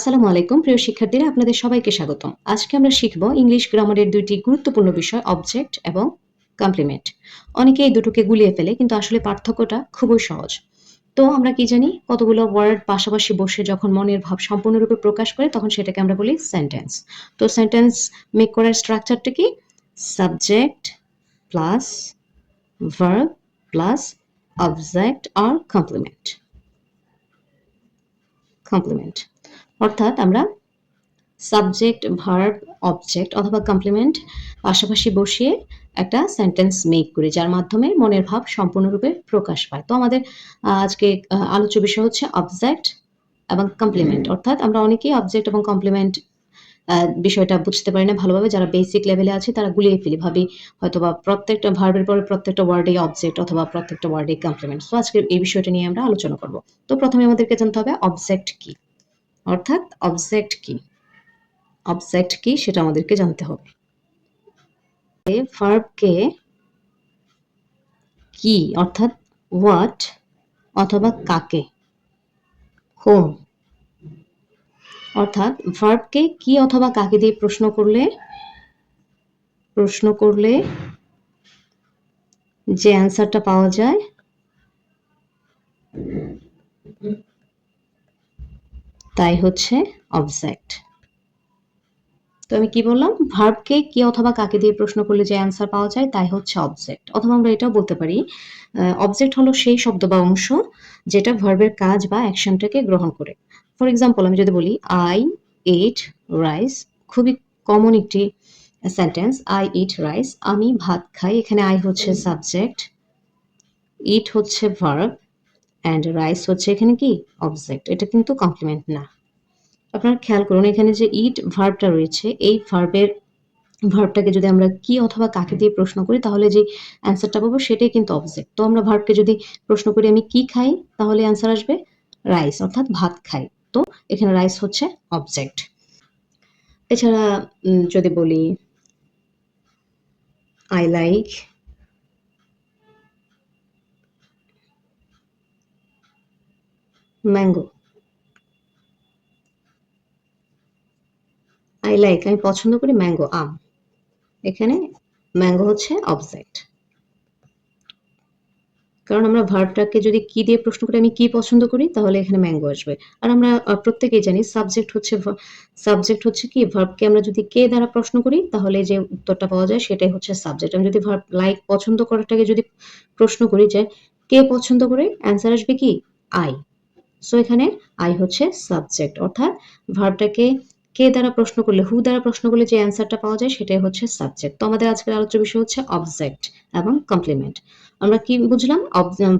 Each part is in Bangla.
আসসালামু আলাইকুম, প্রিয় শিক্ষার্থীরা, আপনাদের সবাইকে স্বাগতম। আজকে আমরা শিখব ইংলিশ গ্রামারের দুইটি গুরুত্বপূর্ণ বিষয় অবজেক্ট এবং কমপ্লিমেন্ট অনেকে এই দুটোকে গুলিয়ে ফেলে, কিন্তু আসলে পার্থক্যটা খুবই সহজ। তো আমরা কি জানি, কতগুলো ওয়ার্ড পাশাপাশি বসে যখন মনের ভাব সম্পূর্ণরূপে প্রকাশ করে, তখন সেটাকে আমরা বলি সেন্টেন্স তো সেন্টেন্স মেক করার স্ট্রাকচারটা কি? Subject plus verb plus object আর কমপ্লিমেন্ট কমপ্লিমেন্ট অর্থাৎ আমরা সাবজেক্ট ভার্ব অবজেক্ট অথবা কমপ্লিমেন্ট পাশাপাশি বসিয়ে একটা সেন্টেন্স মেক করি, যার মাধ্যমে মনের ভাব সম্পূর্ণরূপে প্রকাশ পায়। তো আমাদের আজকে আলোচ্য বিষয় হচ্ছে অবজেক্ট এবং কমপ্লিমেন্ট অর্থাৎ আমরা অনেকেই অবজেক্ট এবং কমপ্লিমেন্ট বিষয়টা বুঝতে পারি না ভালোভাবে। যারা বেসিক লেভেলে আছে, তারা গুলিয়ে ফেলি ভাবি, হয়তোবা প্রত্যেকটা ভার্বের পরে প্রত্যেকটা ওয়ার্ডে অবজেক্ট অথবা প্রত্যেকটা ওয়ার্ডে কমপ্লিমেন্ট তো আজকে এই বিষয়টা নিয়ে আমরা আলোচনা করব। তো প্রথমে আমাদেরকে জানতে হবে অবজেক্ট কি? অর্থাৎ অবজেক্ট কি? অবজেক্ট কি সেটা আমাদেরকে জানতে হবে। ভার্বকে কি অর্থাৎ হোয়াট অথবা কাকে? হোম অর্থাৎ ভার্বকে কি অথবা কাকে দিয়ে প্রশ্ন করলে? প্রশ্ন করলে যে অ্যান্সারটা পাওয়া যায় তাই হচ্ছে অবজেক্ট তো আমি কি বললাম? ভার্বকে কি অথবা কাকে দিয়ে প্রশ্ন করলে যে অ্যান্সার পাওয়া যায়, তাই হচ্ছে অবজেক্ট অথবা আমরা এটাও বলতে পারি অবজেক্ট হলো সেই শব্দ বা অংশ যেটা ভার্বের কাজ বা অ্যাকশনটাকে গ্রহণ করে। ফর এক্সাম্পল আমি যদি বলি আই ইট রাইস খুবই কমন একটি সেন্টেন্স আই ইট রাইস আমি ভাত খাই। এখানে আই হচ্ছে সাবজেক্ট ইট হচ্ছে ভার্ব অ্যান্ড রাইস হচ্ছে এখানে কি? অবজেক্ট এটা কিন্তু কমপ্লিমেন্ট না। আপনারা খেয়াল করুন এখানে যে ইট ভার্বটা রয়েছে, এই ভার্বের ভার্বটাকে যদি আমরা কি অথবা কাকে দিয়ে প্রশ্ন করি, তাহলে যে অ্যান্সারটা পাবো সেটাই কিন্তু অবজেক্ট তো আমরা ভার্বকে যদি প্রশ্ন করি, আমি কি খাই? তাহলে অ্যান্সার আসবে রাইস অর্থাৎ ভাত খাই। তো এখানে রাইস হচ্ছে অবজেক্ট এছাড়া যদি বলি I like mango I like আমি পছন্দ করি ম্যাঙ্গো আম। এখানে ম্যাঙ্গো হচ্ছে অবজেক্ট কারণ আমরা ভার্বটাকে যদি কি দিয়ে প্রশ্ন করি, আমি কি পছন্দ করি, তাহলে এখানে ম্যাঙ্গো আসবে। আর আমরা প্রত্যেকেই জানি সাবজেক্ট হচ্ছে সাবজেক্ট হচ্ছে কি? ভার্বকে আমরা যদি কে দ্বারা প্রশ্ন করি, তাহলে যে উত্তরটা পাওয়া যায়, সেটাই হচ্ছে সাবজেক্ট আমি যদি ভার্ব লাইক পছন্দ করাটাকে যদি প্রশ্ন করি যে কে পছন্দ করে অ্যান্সার আসবে কি? আই সো এখানে আই হচ্ছে সাবজেক্ট অর্থাৎ ভার্বটাকে কে দ্বারা প্রশ্ন করলে হু দ্বারা প্রশ্ন করলে যে অ্যান্সারটা পাওয়া যায়, সেটাই হচ্ছে সাবজেক্ট তো আমাদের আজকের আলোচ্য বিষয় হচ্ছে অবজেক্ট এবং কমপ্লিমেন্ট আমরা কি বুঝলাম?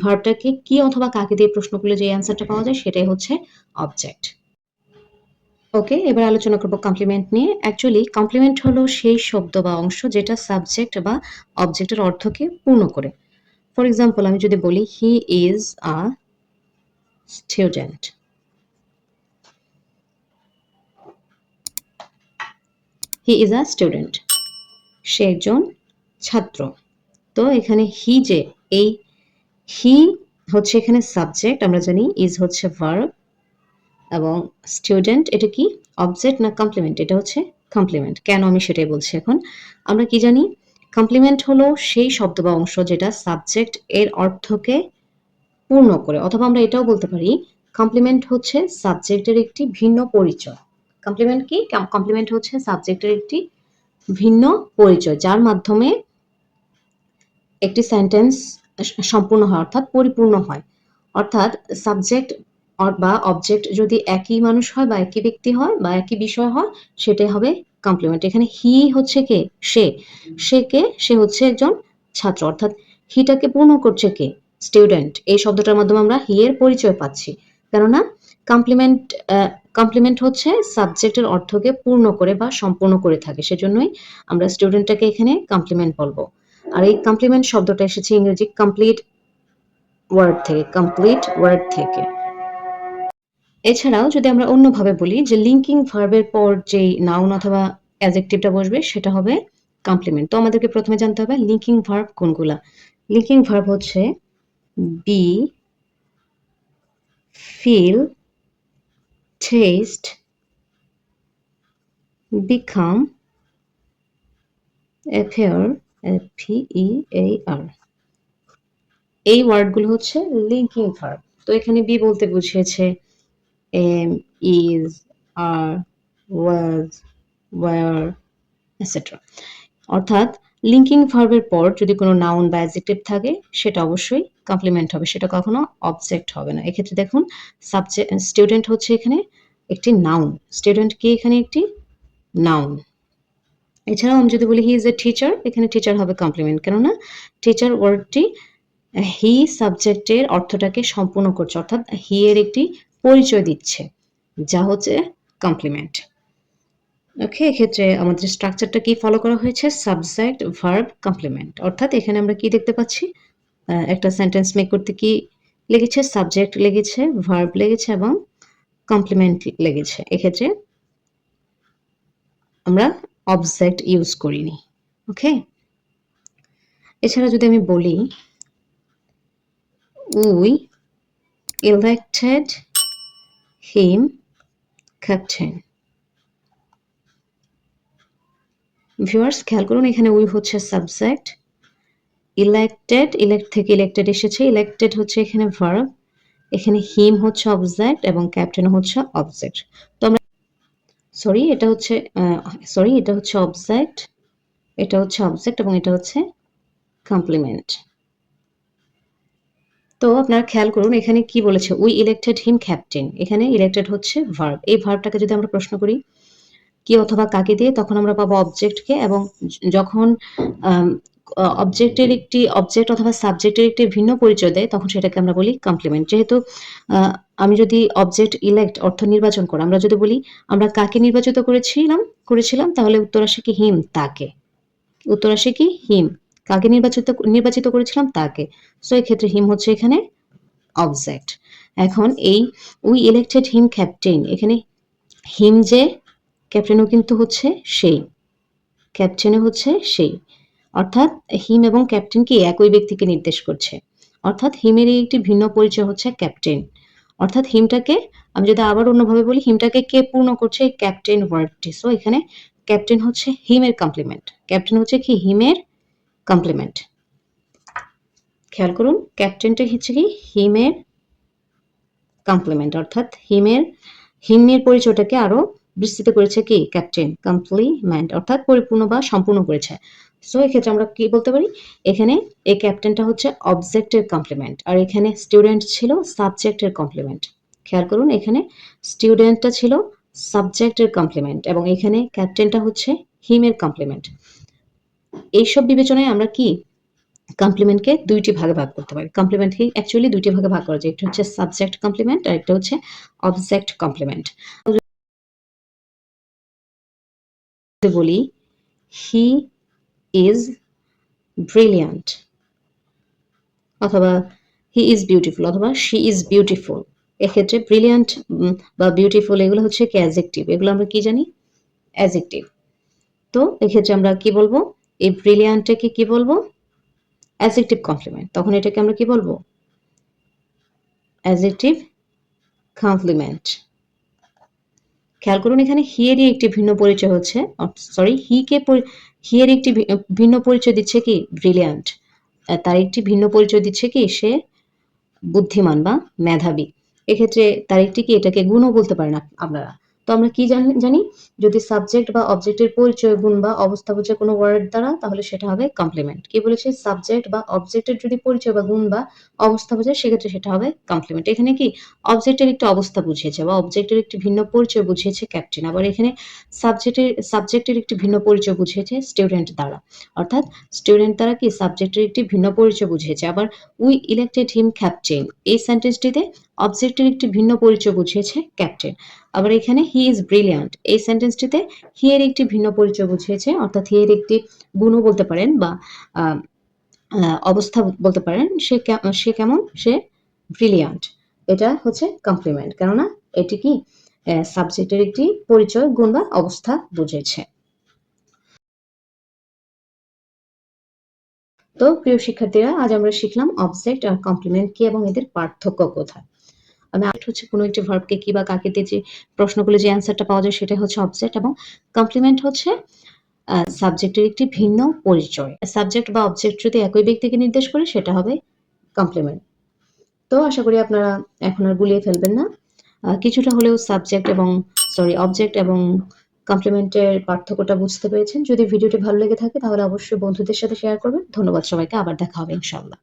ভার্বটাকে কি অথবা কাকে দিয়ে প্রশ্ন করলে যে অ্যান্সারটা পাওয়া যায়, সেটাই হচ্ছে অবজেক্ট ওকে এবার আলোচনা করব কমপ্লিমেন্ট নিয়ে। অ্যাকচুয়ালি কমপ্লিমেন্ট হলো সেই শব্দ বা অংশ যেটা সাবজেক্ট বা অবজেক্টের অর্থকে পূর্ণ করে। ফর এক্সাম্পল আমি যদি বলি he is a student he is a student সে একজন ছাত্র। তো এখানে হি যে, এই হি হচ্ছে এখানে সাবজেক্ট আমরা জানি ইজ হচ্ছে ভার্ব এবং স্টুডেন্ট এটা কি? অবজেক্ট না কমপ্লিমেন্ট এটা হচ্ছে কমপ্লিমেন্ট কেন আমি সেটাই বলছি এখন? আমরা কি জানি? কমপ্লিমেন্ট হলো সেই শব্দ বা অংশ যেটা সাবজেক্ট এর অর্থকে পূর্ণ করে, অথবা আমরা এটাও বলতে পারি কমপ্লিমেন্ট হচ্ছে সাবজেক্টের একটি ভিন্ন পরিচয়। কমপ্লিমেন্ট কি? কমপ্লিমেন্ট হচ্ছে সাবজেক্টের একটি ভিন্ন পরিচয়, যার মাধ্যমে একটি সেন্টেন্স সম্পূর্ণ হয়, অর্থাৎ পরিপূর্ণ হয়। অর্থাৎ সাবজেক্ট বা অবজেক্ট যদি একই মানুষ হয় বা একই ব্যক্তি হয় বা একই বিষয় হয়, সেটাই হবে কমপ্লিমেন্ট এখানে হি হচ্ছে কে? সে। সে কে? সে হচ্ছে একজন ছাত্র। অর্থাৎ হিটাকে পূর্ণ করছে কে? স্টুডেন্ট এই শব্দটার মাধ্যমে আমরা হি এর পরিচয় পাচ্ছি। কেননা কমপ্লিমেন্ট কমপ্লিমেন্ট হচ্ছে সাবজেক্টের অর্থকে পূর্ণ করে বা সম্পূর্ণ করে থাকে। সেজন্যই আমরা স্টুডেন্টটাকে এখানে কমপ্লিমেন্ট বলব। আর এই কমপ্লিমেন্ট শব্দটা এসেছে ইংরেজি কমপ্লিট ওয়ার্ড থেকে কমপ্লিট ওয়ার্ড থেকে। এছাড়াও যদি আমরা অন্যভাবে বলি যে লিঙ্কিং ভার্বের পর যেই নাউন অথবা অ্যাজেক্টিভটা বসবে, সেটা হবে কমপ্লিমেন্ট তো আমাদেরকে প্রথমে জানতে হবে লিঙ্কিং ভার্ব কোনগুলা? লিঙ্কিং ভার্ব হচ্ছে be feel taste become appear P E A R এই ওয়ার্ডগুলো হচ্ছে লিঙ্কিং ভার্ব তো এখানে বি বলতে বুঝিয়েছে am is are was were etcetera অর্থাৎ লিঙ্কিং ভার্বের পর যদি কোনো নাউন বা অ্যাডজেক্টিভ থাকে, সেটা অবশ্যই কমপ্লিমেন্ট হবে। সেটা কখনো অবজেক্ট হবে না। এক্ষেত্রে দেখুন সাবজেক্ট স্টুডেন্ট হচ্ছে এখানে একটি নাউন স্টুডেন্ট কি এখানে একটি? নাউন এছাড়াও আমি যদি বলি হি ইজ এ টিচার এখানে টিচার হবে কমপ্লিমেন্ট কেননা টিচার ওয়ার্ডটি হি সাবজেক্টের অর্থটাকে সম্পূর্ণ করছে। অর্থাৎ হি এর একটি পরিচয় দিচ্ছে। যা হচ্ছে কমপ্লিমেন্ট ওকে, এক্ষেত্রে আমাদের স্ট্রাকচারটা কি ফলো করা হয়েছে? সাবজেক্ট ভার্ব কমপ্লিমেন্ট অর্থাৎ এখানে আমরা কি দেখতে পাচ্ছি? একটা সেন্টেন্স মেক করতে কি লেগেছে? সাবজেক্ট লেগেছে ভার্ব লেগেছে এবং কমপ্লিমেন্ট লেগেছে। এক্ষেত্রে আমরা অবজেক্ট ইউজ করিনি, ওকে? এছাড়া যদি আমি বলি we elected him captain viewers খেয়াল করুন, এখানে উই হচ্ছে সাবজেক্ট ইলেক্টেড ইলেক্ট থেকে ইলেক্টেড এসেছে ইলেক্টেড হচ্ছে এখানে ভার্ব এখানে হিম হচ্ছে অবজেক্ট এবং ক্যাপ্টেন হচ্ছে অবজেক্ট তো আমরা সরি এটা হচ্ছে সরি এটা হচ্ছে অবজেক্ট এটা হচ্ছে অবজেক্ট এবং এটা হচ্ছে কমপ্লিমেন্ট তো আপনারা খেয়াল করুন, এখানে কি বলেছে? উই ইলেক্টেড হিম ক্যাপ্টেন এখানে ইলেক্টেড হচ্ছে ভার্ব এই ভার্বটাকে যদি আমরা প্রশ্ন করি কি অথবা কাকে দিয়ে, তখন আমরা পাবো অবজেক্টকে এবং যখন অবজেক্টের একটি অবজেক্ট অথবা সাবজেক্টের একটি ভিন্ন পরিচয় দেয়, তখন সেটাকে আমরা বলি কমপ্লিমেন্ট যেহেতু আমি যদি অবজেক্ট ইলেক্ট অর্থ নির্বাচন করি, আমরা যদি বলি আমরা কাকে নির্বাচিত করেছিলাম করেছিলাম, তাহলে উত্তর আসে কি হিম তাকে। উত্তর আসে কি হিম কাকে নির্বাচিত নির্বাচিত করেছিলাম, তাকে। সো এক্ষেত্রে হিম হচ্ছে এখানে অবজেক্ট এখন এই উই ইলেক্টেড হিম ক্যাপ্টেন এখানে হিম যে ক্যাপ্টেনও কিন্তু হচ্ছে সেই। ক্যাপ্টেনও হচ্ছে সেই। অর্থাৎ হিম এবং ক্যাপ্টেন কি একই ব্যক্তিকে নির্দেশ করছে? অর্থাৎ হিমের এই একটি ভিন্ন পরিচয় হচ্ছে ক্যাপ্টেন। অর্থাৎ হিমটাকে, আমি যদি আবার অন্যভাবে বলি, হিমটাকে কে পূর্ণ করছে? ক্যাপ্টেন ওয়ার্ডটি। সো এখানে ক্যাপ্টেন হচ্ছে হিমের কমপ্লিমেন্ট ক্যাপ্টেন হচ্ছে কি? হিমের কমপ্লিমেন্ট খেয়াল করুন, ক্যাপ্টেনটা হচ্ছে কি? হিমের কমপ্লিমেন্ট অর্থাৎ হিমের হিমের পরিচয়টাকে আরও বিস্তৃত করেছে কি? ক্যাপ্টেন কমপ্লিমেন্ট অর্থাৎ পরিপূর্ণ বা সম্পূর্ণ করেছে। সো এক্ষেত্রে আমরা কি বলতে পারি? এখানে এই ক্যাপ্টেনটা হচ্ছে অবজেক্টের কমপ্লিমেন্ট আর এখানে স্টুডেন্ট ছিল সাবজেক্টের কমপ্লিমেন্ট খেয়াল করুন, এখানে স্টুডেন্টটা ছিল সাবজেক্টের কমপ্লিমেন্ট এবং এখানে ক্যাপ্টেনটা হচ্ছে হিমের কমপ্লিমেন্ট এইসব বিবেচনায় আমরা কি কমপ্লিমেন্টকে দুইটি ভাগে ভাগ করতে পারি? কমপ্লিমেন্টকে অ্যাকচুয়ালি দুইটি ভাগে ভাগ করা যায়। একটা হচ্ছে সাবজেক্ট কমপ্লিমেন্ট আর একটা হচ্ছে অবজেক্ট কমপ্লিমেন্ট বলি হি ইজ ব্রিলিয়ান্ট অথবা হি ইজ বিউটিফুল অথবা শি ইজ বিউটিফুল এক্ষেত্রে ব্রিলিয়ান্ট বা বিউটিফুল এগুলো হচ্ছে কি অ্যাজেক্টিভ এগুলো আমরা কি জানি? অ্যাজেক্টিভ তো এক্ষেত্রে আমরা কি বলব? এই ব্রিলিয়ান্টটাকে কি বলব? অ্যাজেক্টিভ কমপ্লিমেন্ট তখন এটাকে আমরা কি বলব? অ্যাজেক্টিভ কমপ্লিমেন্ট খেয়াল করুন, এখানে হিয়েরই একটি ভিন্ন পরিচয় হচ্ছে। সরি হিকে হিয়ের একটি ভিন্ন পরিচয় দিচ্ছে কি? ব্রিলিয়ান্ট তার একটি ভিন্ন পরিচয় দিচ্ছে কি? সে বুদ্ধিমান বা মেধাবী। এক্ষেত্রে তার একটি কি? এটাকে গুণও বলতে পারেন আপনারা। তো আমরা কি জানি যদি সাবজেক্ট বা অবজেক্টের পরিচয়, গুণ বা অবস্থা বোঝে কোনো ওয়ার্ড দ্বারা, তাহলে সেটা হবে কমপ্লিমেন্ট কি বলেছে? সাবজেক্ট বা অবজেক্টের যদি পরিচয় বা গুণ বা অবস্থা বোঝায় সেক্ষেত্রে সেটা হবে কমপ্লিমেন্ট এখানে কি? অবজেক্টের একটি অবস্থা বুঝিয়েছে বা অবজেক্টের একটি ভিন্ন পরিচয় বুঝিয়েছে ক্যাপ্টেন আবার এখানে সাবজেক্টের সাবজেক্টের একটি ভিন্ন পরিচয় বুঝিয়েছে স্টুডেন্ট দ্বারা। অর্থাৎ স্টুডেন্ট দ্বারা কি সাবজেক্টের একটি ভিন্ন পরিচয় বুঝিয়েছে? আবার উই ইলেক্টেড হিম ক্যাপ্টেন এই সেন্টেন্সটিতে অবজেক্টের একটি ভিন্ন পরিচয় বুঝিয়েছে ক্যাপ্টেন আবার এখানে হি ইজ ব্রিলিয়ান্ট এই সেন্টেন্সটিতে হি এর একটি ভিন্ন পরিচয় বুঝিয়েছে, অর্থাৎ হি এর একটি গুণও বলতে পারেন বা অবস্থা বলতে পারেন, সে সে কেমন? সে ব্রিলিয়ান্ট এটা হচ্ছে কমপ্লিমেন্ট কেননা এটি কি সাবজেক্টের একটি পরিচয়, গুণ বা অবস্থা বুঝেছে। তো প্রিয় শিক্ষার্থীরা, আজ আমরা শিখলাম অবজেক্ট আর কমপ্লিমেন্ট কি এবং এদের পার্থক্য কোথায়। আরেকটা হচ্ছে কোনো একটি ভার্বকে কি বা কাকে দিয়ে যে প্রশ্নগুলো যে অ্যান্সারটা পাওয়া যায় সেটাই হচ্ছে অবজেক্ট এবং কমপ্লিমেন্ট হচ্ছে সাবজেক্টের একটি ভিন্ন পরিচয়। সাবজেক্ট বা অবজেক্ট যদি একই ব্যক্তিকে নির্দেশ করে, সেটা হবে কমপ্লিমেন্ট তো আশা করি আপনারা এখন আর গুলিয়ে ফেলবেন না। কিছুটা হলেও সাবজেক্ট এবং সরি অবজেক্ট এবং কমপ্লিমেন্টের পার্থক্যটা বুঝতে পেরেছেন। যদি ভিডিওটি ভালো লেগে থাকে, তাহলে অবশ্যই বন্ধুদের সাথে শেয়ার করবেন। ধন্যবাদ সবাইকে। আবার দেখা হবে, ইনশাআল্লাহ।